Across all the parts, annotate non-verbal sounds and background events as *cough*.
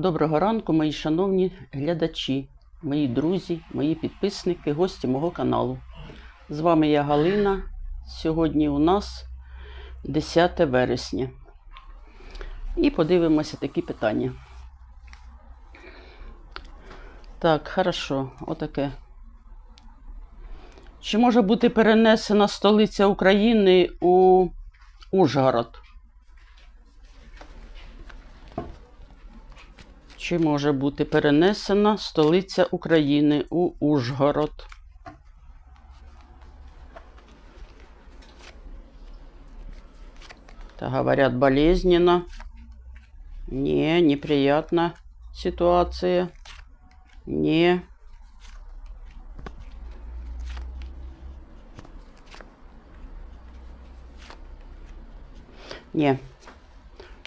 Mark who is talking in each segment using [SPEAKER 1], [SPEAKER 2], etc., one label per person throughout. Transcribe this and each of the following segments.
[SPEAKER 1] Доброго ранку, мої шановні глядачі, мої друзі, мої підписники, гості мого каналу. З вами я Галина. Сьогодні у нас 10 вересня. І подивимося такі питання. Так, хорошо, отаке. Чи може бути перенесена столиця України у Ужгород? Чи може бути перенесена столиця України у Ужгород? Это говорят болезненно. Не, неприятна ситуация. Не. Не.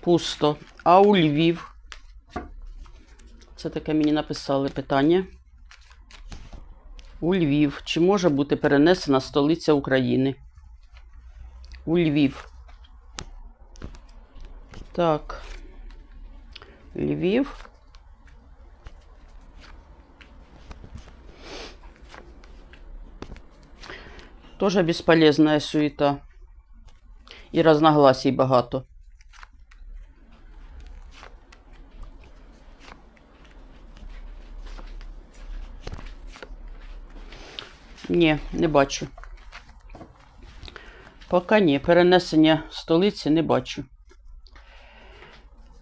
[SPEAKER 1] Пусто. А у Львів? Це таке мені написали питання. У Львів. Чи може бути перенесена столиця України? У Львів. Так. Львів. Тоже бесполезная суета. І разногласий багато. Ні, не бачу. Поки ні. Перенесення столиці не бачу.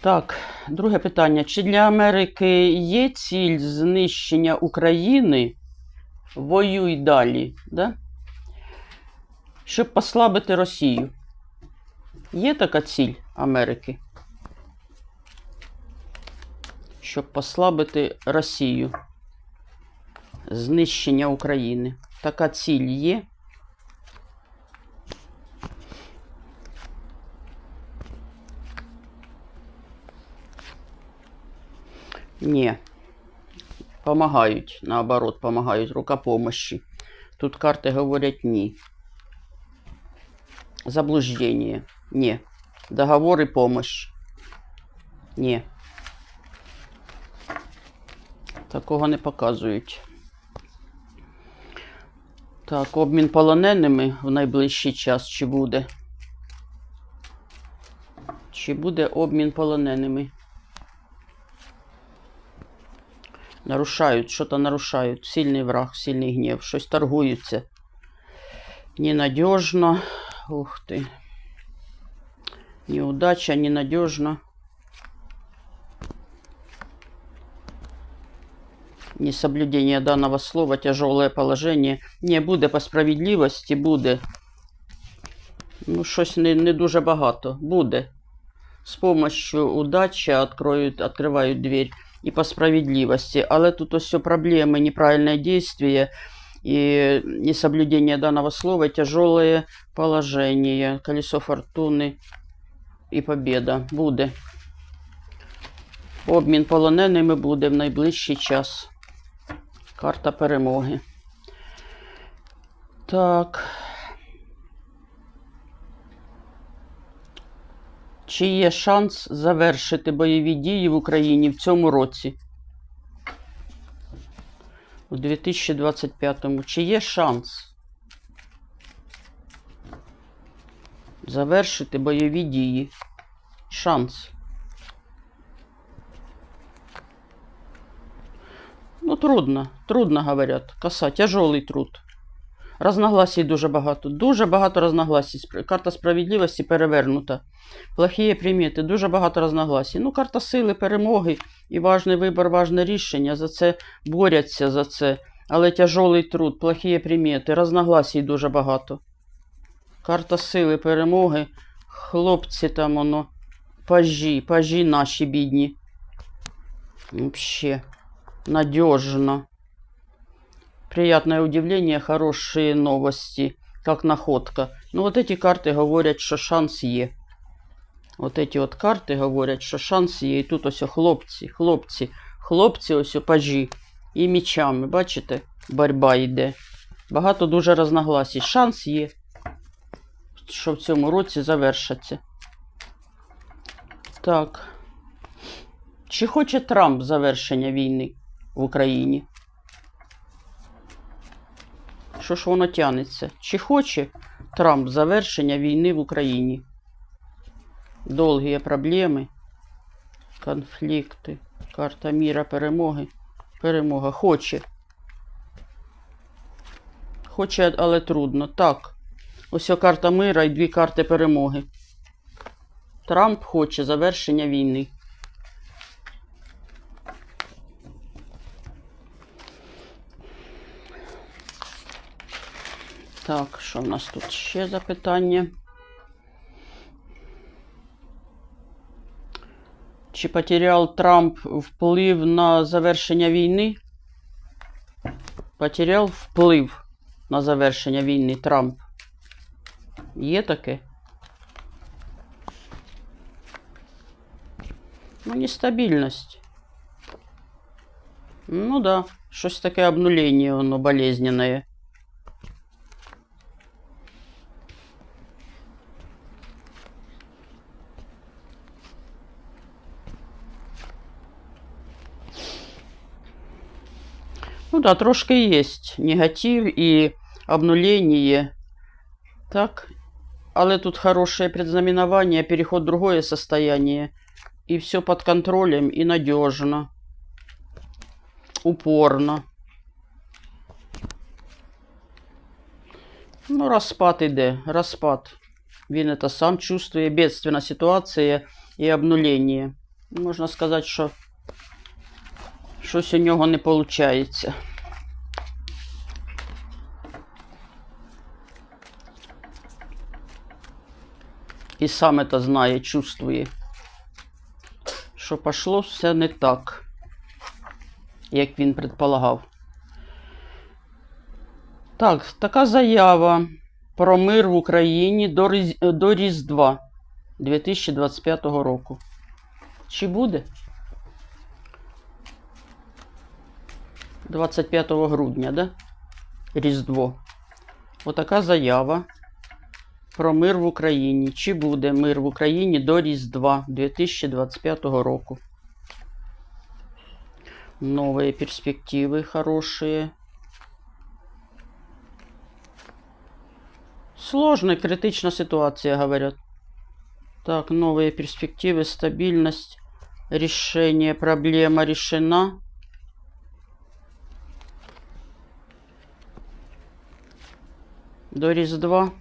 [SPEAKER 1] Так, друге питання. Чи для Америки є ціль знищення України? Воюй далі, да? щоб послабити Росію? Є така ціль Америки? Щоб послабити Росію? Знищення України. Така ціль є. Ні. Помагають, наоборот, помагають рука помощи. Тут карти говорять ні. Заблуждение. Ні. Договор і помощь. Ні. Такого не показують. Так, обмін полоненими в найближчий час чи буде? Чи буде обмін полоненими? Нарушають, що-то нарушають. Сильний враг, сильний гнів, щось торгуються. Ненадежно. Ух ти. Неудача, ненадежно. Несоблюдение данного слова, тяжелое положение. Не буде по справедливості, буде. Ну, щось не, не дуже багато. Буде. З помощью удачі откроють, откривають дверь і по справедливості. Але тут ось проблеми, неправильне действие и несоблюдение данного слова, тяжелое положение, колесо фортуни і победа. Буде. Обмін полоненими буде в найближчий час. Карта перемоги. Так. Чи є шанс завершити бойові дії в Україні в цьому році? У 2025-му. Чи є шанс завершити бойові дії? Шанс. Ну, трудно. Трудно, говорять. Коса, тяжелий труд. Разногласій дуже багато. Дуже багато разногласій. Карта справедливості перевернута. Плохі примети, дуже багато разногласій. Ну, карта сили, перемоги і важний вибір, важне рішення. За це борються за це. Але тяжелий труд, плохі примети, разногласій дуже багато. Карта сили, перемоги. Хлопці там воно. Пажі, пажі наші бідні. Вообще Надежно. Приятное удивление, хорошие новости, как находка. Ну, вот эти карты говорят, що шанс є. От эти от карти говорять, що шанс є. І тут ось хлопці, хлопці, хлопці ось пажі. І мічами, бачите? Борьба йде. Багато дуже разногласій. Шанс є, що в цьому році завершаться. Так. Чи хоче Трамп завершення війни В Україні? Що ж воно тянеться? Чи хоче Трамп завершення війни в Україні? Довгі проблеми, конфлікти, карта міра перемоги. Перемога хоче. Хоче, але трудно. Так. Ось карта мира і дві карти перемоги. Трамп хоче завершення війни. Так, що в нас тут ще запитання? Чи потеряв Трамп вплив на завершення війни? Потеряв вплив на завершення війни Трамп. Є таке? Ну, нестабільність. Ну да, щось таке обнулення, воно болезненне. Ну да, трошки есть негатив и обнуление. Так. Але тут хорошее предзнаменование, переход в другое состояние. И все под контролем и надежно. Упорно. Ну, розпад іде, розпад. Він це сам чувствує, бедственна ситуація і обнулення. Можна сказати, що щось у нього не виходить. І сам це знає, чувствує, що пішло все не так, як він предполагав. Так, така заява про мир в Україні до Різдва 2025 року. Чи буде? 25 грудня, да? Різдво. Отака заява про мир в Україні. Чи буде мир в Україні до Різдва 2025 року? Новые перспективы хорошие. Сложная, критична ситуация, говорят. Так, новые перспективы, стабильность, решение, проблема решена. До Різдва.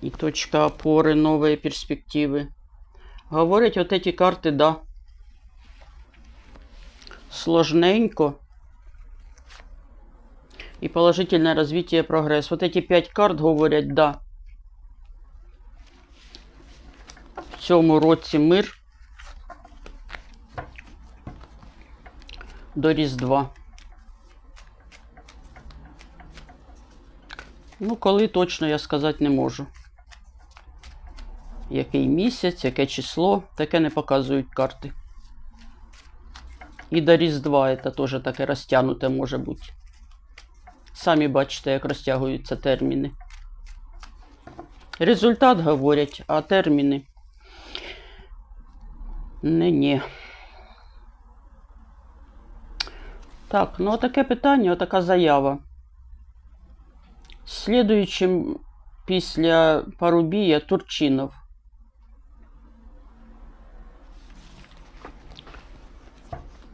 [SPEAKER 1] И точка опоры, новые перспективы. Говорять, вот эти карты, да. Сложненько. И положительное развитие, прогресс. Вот эти пять карт говорять, да. В цьому році мир. До Різдва. Ну, коли точно я сказати не можу. Який місяць, яке число, таке не показують карти. І до Різдва це теж таке розтягнуте може бути. Самі бачите, як розтягуються терміни. Результат говорять, а терміни. Не ні. Так, ну отаке питання, отака заява. Слідуючим після Парубія Турчинов.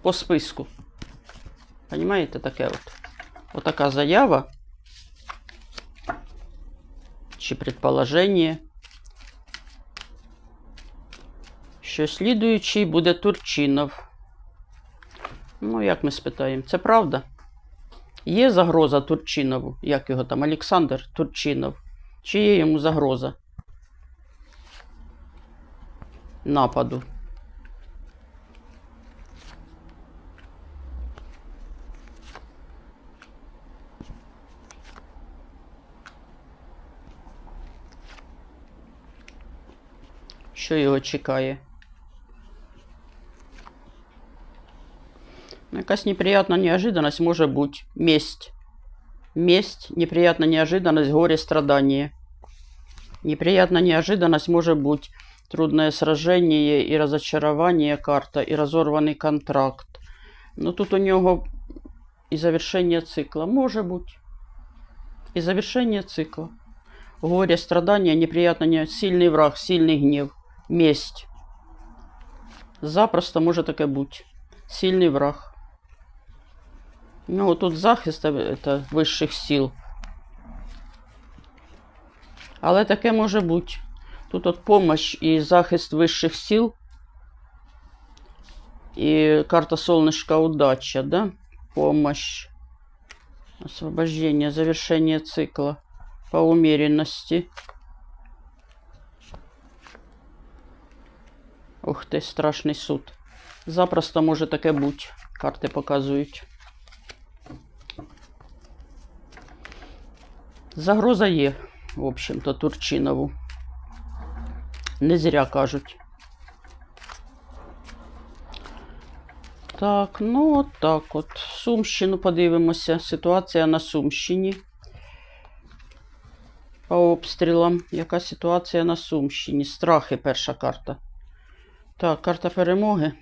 [SPEAKER 1] По списку. Понимаєте, таке от. Отака заява. Чи предположення. Що слідуючий буде Турчинов. Ну, як ми спитаємо, це правда? Є загроза Турчинову, як його там, Олександр Турчинов. Чи є йому загроза нападу? Що його чекає? Якась неприятна неожиданность може бути. Месть. Месть, неприятна неожиданность, горе, страдание. Неприятна неожиданность може бути. Трудное сражение і разочарование карта, і розорваний контракт. Ну тут у нього і завершення цикла. Може бути. І завершення цикла. Горе, страдания, неприятно, сильний враг, сильний гнів, месть. Запросто може таке бути. Сильний враг. Ну, тут захист е, это, вищих сил. Але таке може бути. Тут от помощь і захист вищих сил. І карта солнышка удача, да? Помощь. Освобождение, завершение цикла по умеренности. Ух ти, страшний суд. Запросто може таке бути. Карти показують. Загроза є, в общем-то, Турчинову. Не зря кажуть. Так, ну от так от. Сумщину подивимося. Ситуація на Сумщині. По обстрілам. Яка ситуація на Сумщині? Страхи перша карта. Так, карта перемоги.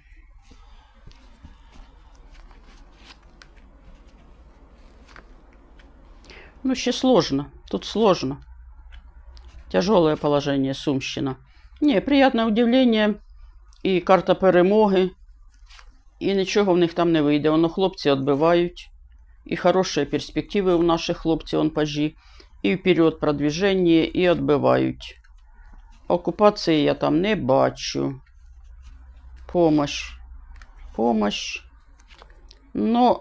[SPEAKER 1] Ну, ще сложно. Тут сложно. Тяжелое положение Сумщина. Не, приятне удивлення. І карта перемоги. І нічого в них там не вийде. Воно хлопці відбивають. І хороші перспективи у наших хлопців он пажі. І вперед продвіження, і відбивають. Окупації я там не бачу. Помощь. Помощь. Ну,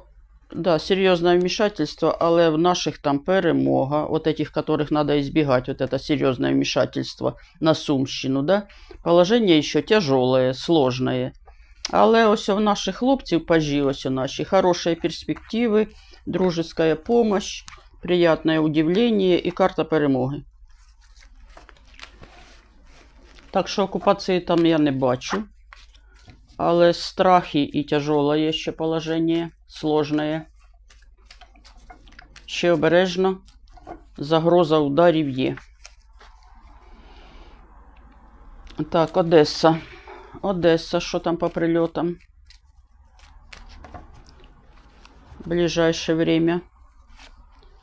[SPEAKER 1] да, серьезное вмешательство, але в наших там перемога, вот этих, которых надо избегать, вот это серьезное вмешательство на Сумщину, да, положение еще тяжелое, сложное. Але ось у наших хлопців пажі, ось у наші хороші перспективи, дружеская помощь, приятное удивление і карта перемоги. Так що окупації там я не бачу. Але страхи і тяжелое ще положення, сложне. Ще обережно. Загроза ударів є. Так, Одеса. Одеса, що там по прильотам? Ближайшее время.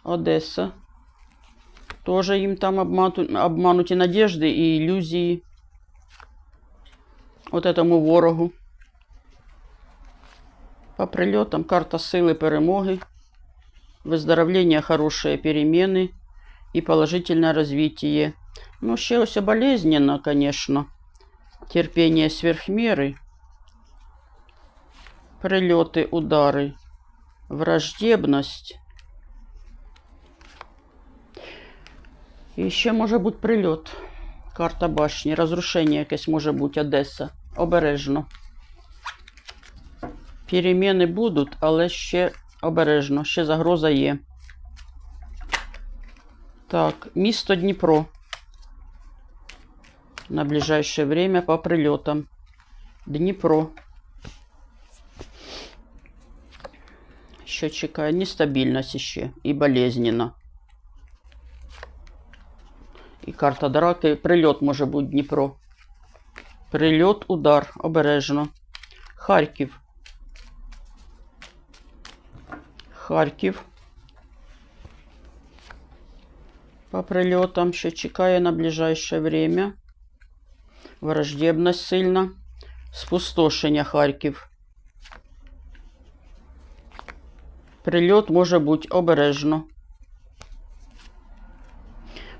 [SPEAKER 1] Одеса. Тоже їм там обмануті надежди і ілюзії. От этому ворогу. По прильотам карта силы перемоги, выздоровление, хорошие перемены и положительное развитие. Ну, ще ось болезненно, конечно. Терпение сверх меры. Прильоти, удари. Враждебність. І ще може бути прильот. Карта башні. Розрушення якесь може бути Одеса. Обережно. Переміни будуть, але ще обережно, ще загроза є. Так, місто Дніпро. На ближайшее время по прильотам. Дніпро. Що чекає? Нестабільність ще і болезненно. І карта драки. Прильот може бути Дніпро. Прильот, удар. Обережно. Харків. Харків. По прильотам, що чекає на ближайшее время. Враждебність сильна. Спустошення Харків. Прильот може бути обережно.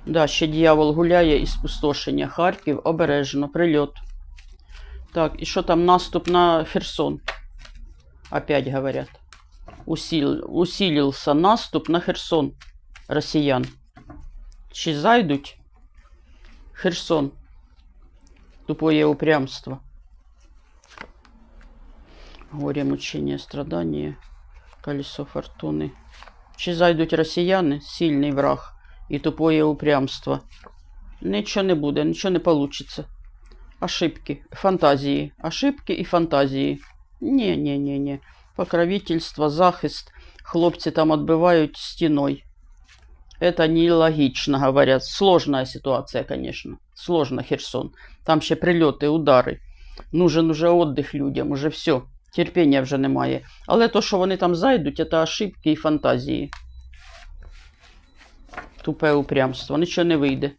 [SPEAKER 1] Да, ще дьявол гуляє і спустошення Харків. Обережно. Прильот. Так, і що там наступ на Херсон? Опять говорят. Усил... Усилился наступ на Херсон росіян. Чи зайдуть? Херсон. Тупое упрямство. Горе, мучение, страдания. Колесо фортуни. Чи зайдуть росіяни? Сильний враг і тупое упрямство. Нічого не буде, нічого не получится. Ошибки, фантазії. Ошибки і фантазії. Ні, ні, ні, ні. Покровительство, захист. Хлопці там отбивають стіною. Это нелогично, говорят. Сложная ситуация, конечно. Сложно Херсон. Там ще прильоти, удари. Нужен уже отдих людям, уже все. Терпіння вже немає. Але то, що вони там зайдуть, це ошибки і фантазії. Тупе упрямство. Нічого не вийде.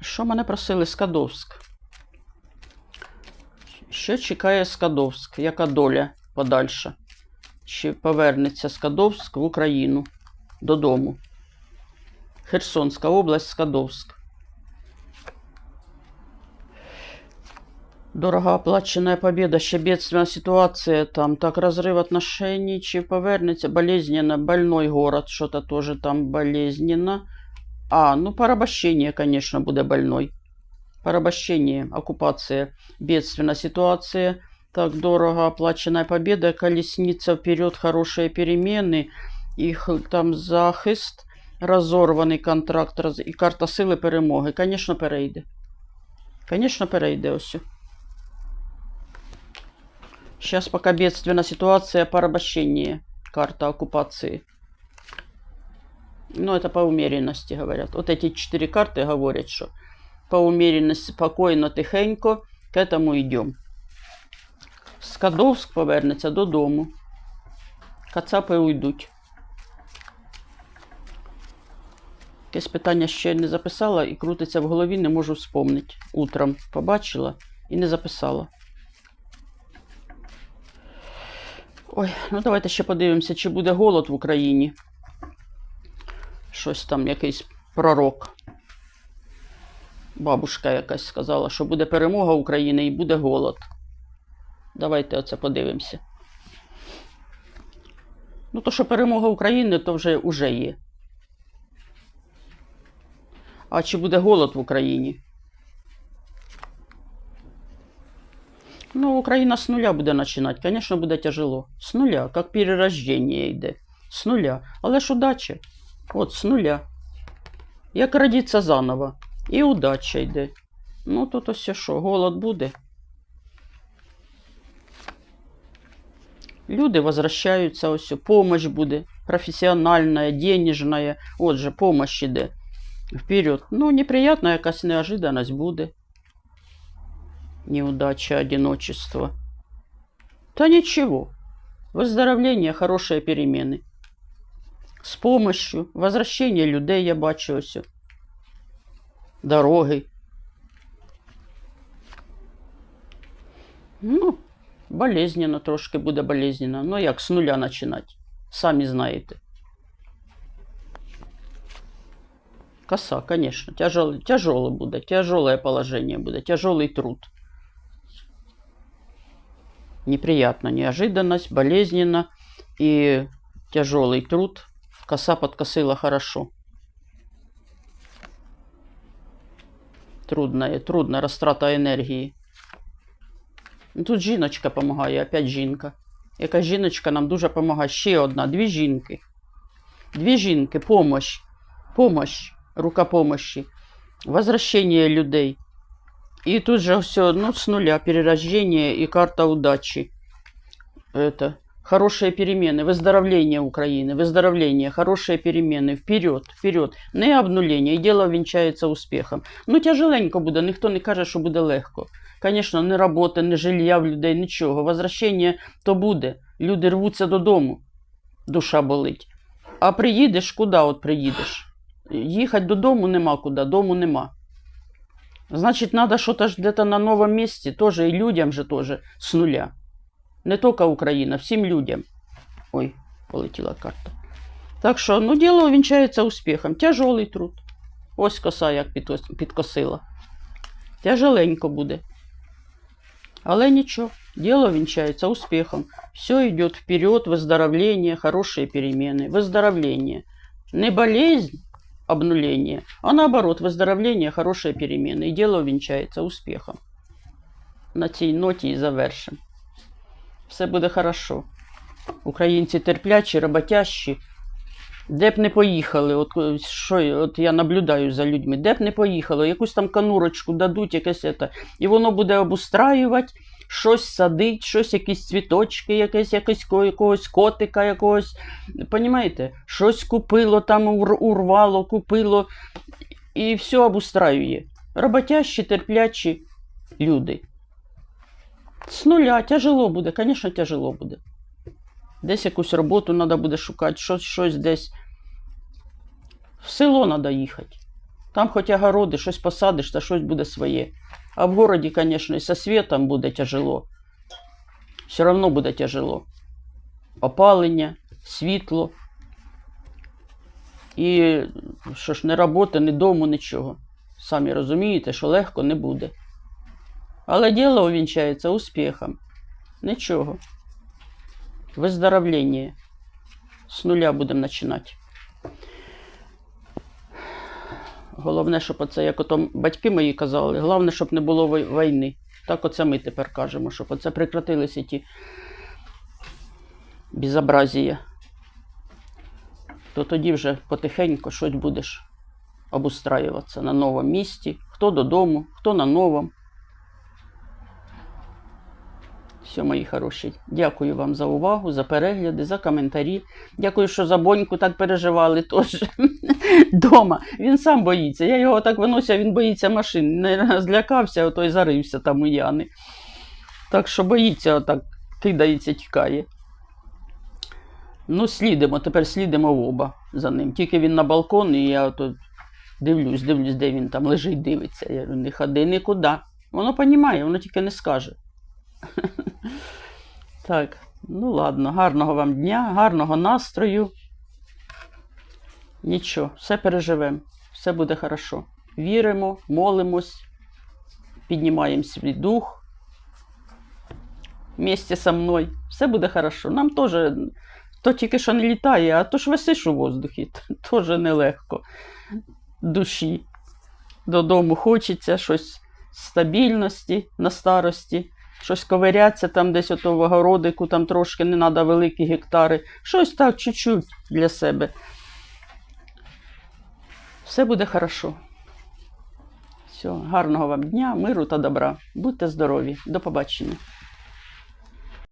[SPEAKER 1] Що мене просили Скадовськ? Що чекає Скадовськ? Яка доля подальша? Чи повернеться Скадовськ в Україну додому? Херсонська область, Скадовськ. Дорогооплаченная победа, ще бедственная ситуация, там так разрыв отношений, чи повернется, болезненно, больной город, что-то тоже там болезненно. А, ну порабощение, конечно, будет больной. Порабощение, оккупация, бедственная ситуация. Так, дорого оплаченная победа, колесница вперед, хорошие перемены, их там захист, розорваний контракт роз... і карта сили перемоги. Звісно, перейде. Звісно, перейде ось. Сейчас пока бедственная ситуация порабощения. Карта оккупации. Ну, это по умеренности говорят. Вот эти четыре карты говорят, что по умеренности, спокойно, тихенько к этому идем. Скадовськ повернеться додому. Кацапи уйдуть. Якесь питання ще не записала і крутиться в голові, не можу вспомнити. Утром побачила і не записала. Ой, ну давайте ще подивимося, чи буде голод в Україні. Щось там, якийсь пророк. Бабушка якась сказала, що буде перемога України і буде голод. Давайте оце подивимося. Ну, то, що перемога України, то вже уже є. А чи буде голод в Україні? Ну, Україна з нуля буде починати. Звісно, буде тяжело. З нуля, як перерождення йде. З нуля. Але ж удача. От, з нуля. Як родиться заново. І удача йде. Ну, тут ось що, голод буде. Люди возвращаються, ось помощь буде. Професіональна, денежна. От же, помощь іде. Вперед. Ну, неприятна якась неожиданность буде. Неудача, одиночество. Да ничего. Выздоровление, хорошие перемены. С помощью, возвращение людей, я бачу ось. Дороги. Ну, болезненно трошки буде болезненно. Ну, як з нуля починати. Самі знаєте. Коса, конечно. Тяжелый, тяжелый будет. Тяжелое положение будет. Тяжелый труд. Неприятно. Неожиданность, болезненно. И тяжелый труд. Коса подкосила хорошо. Трудно, трудно, растрата енергії. Ну, Тут жіночка допомагає, опять жінка. Яка жіночка нам дуже допомагає. Ще одна, дві жінки. Дві жінки, помощь. Помощь, рука помощи. Возвращение людей. И тут же все, ну, с нуля, перерождение и карта удачи. Это хорошие перемены, выздоровление Украины, выздоровление, хорошие перемены, вперед, вперед. Не обнуление, і діло вінчається успіхом. Ну, тяжеленько буде, ніхто не каже, що буде легко. Звісно, не роботи, не жилья в людей, нічого. Возвращення то буде. Люди рвуться додому. Душа болить. А приїдеш, куди от приїдеш? Їхати додому нема куди, дому нема. Значить, треба щось где-то на новому місці, теж і людям же теж з нуля. Не тільки Україна, всім людям. Ой, полетіла карта. Так що, ну, діло вінчається успіхом. Тяжелий труд. Ось коса як підкос- підкосила. Тяжеленько буде. Але нічого, діло вінчається успіхом. Все йде вперед, выздоровление, хорошие перемены. Выздоровление. Не болезнь, обнуление, а наоборот, выздоровление, хорошие перемены. І діло вінчається успіхом. На цій ноті і завершимо. Все буде хорошо. Українці терплячі, роботящі. Де б не поїхали, от, що, от я наблюдаю за людьми, де б не поїхали, якусь там канурочку дадуть, якесь це, і воно буде обустраювати, щось садить, щось, якісь цвіточки, якесь, якесь якогось котика якогось. Понімаєте? Щось купило, там ур- урвало, купило. і все обустраює. Роботящі, терплячі люди. З нуля тяжело буде, звісно, тяжело буде. Десь якусь роботу треба буде шукати, щось, щось десь. В село треба їхати. Там хоч огороди, щось посадиш, та щось буде своє. А в городі, звісно, і со світом буде тяжело. Все одно буде тяжело. Опалення, світло. І що ж, не роботи, ні дому, нічого. Самі розумієте, що легко не буде. Але діло увінчається успіхом. Нічого. Виздоровлення. З нуля будемо починати. Головне, щоб оце, як ото батьки мої казали, головне, щоб не було війни. Так оце ми тепер кажемо, щоб оце прекратилися ті безобразія. То тоді вже потихеньку щось будеш обустраюватися на новому місці. Хто додому, хто на новому. Все, мої хороші. Дякую вам за увагу, за перегляди, за коментарі. Дякую, що за боньку так переживали теж *laughs* дома. Він сам боїться. Я його так виносив, він боїться машин. Не злякався, а той зарився там у яни. Так що боїться, отак кидається, тікає. Ну, слідимо, тепер слідимо в оба за ним. Тільки він на балкон, і я ото дивлюсь, дивлюсь, де він там лежить, дивиться. Я говорю, не ходи нікуди. Воно понімає, воно тільки не скаже. *laughs* Так, ну ладно, гарного вам дня, гарного настрою. Нічого, все переживемо, все буде хорошо. Віримо, молимось, піднімаємо свій дух. Вместе со мною. Все буде хорошо. Нам теж, то тільки що не літає, а то ж висиш у воздухі, *laughs* теж нелегко. Душі. Додому хочеться щось стабільності на старості щось ковиряться там десь ото в огородику, там трошки не треба великі гектари. Щось так чуть-чуть для себе. Все буде хорошо. Все, гарного вам дня, миру та добра. Будьте здорові. До побачення.